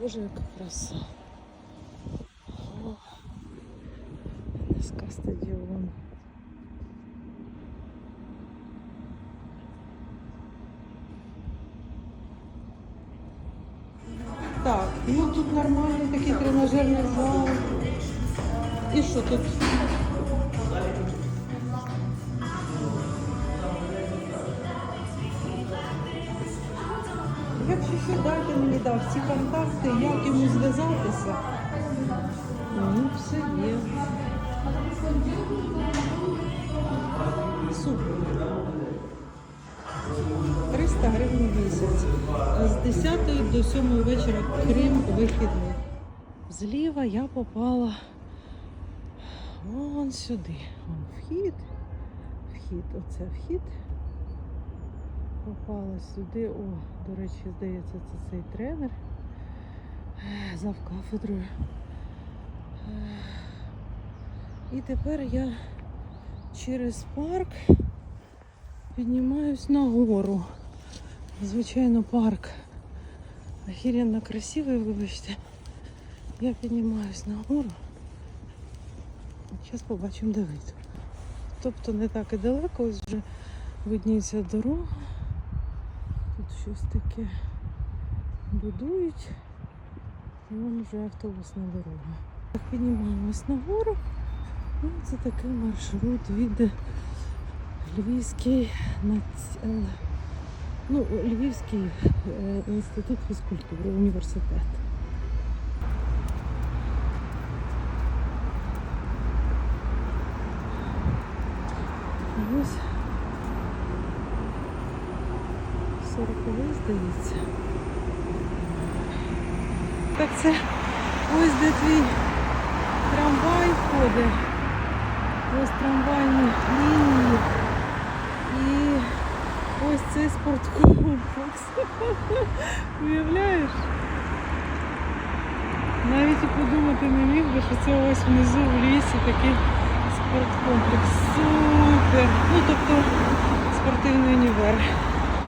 Боже, яка краса. О, НСК стадіон. Так, ну тут нормальний такий тренажерний зал. І що тут? Якщо сідайте мені дав всі контакти, як йому зв'язатися. Ну, все є. Супер. 300 гривень в місяць. З 10 до 7 вечора, крім вихідних. Зліва я попала вон сюди. Вон вхід. Вхід, оце вхід. Попала сюди. О, до речі, здається, це цей тренер. Зав кафедрою. І тепер я через парк піднімаюсь на гору. Звичайно, парк охеренно красивий, вибачте. Я піднімаюсь на гору. Зараз побачимо, де вид. Тобто не так і далеко, ось вже видніється дорога. Тут щось таке будують. І вон вже автобусна дорога. Піднімаємось на гору. І це такий маршрут від Львівський е, ну, Львівський е, інститут фізкультури, університет. Ось 40 здається. Так це ось де твій трамвай ходить. Ось трамвайні лінії. І ось цей спорткомплекс. Уявляєш? Навіть і подумати не міг би, що це ось внизу в лісі такий спорткомплекс. Супер! Ну тобто спортивний універ.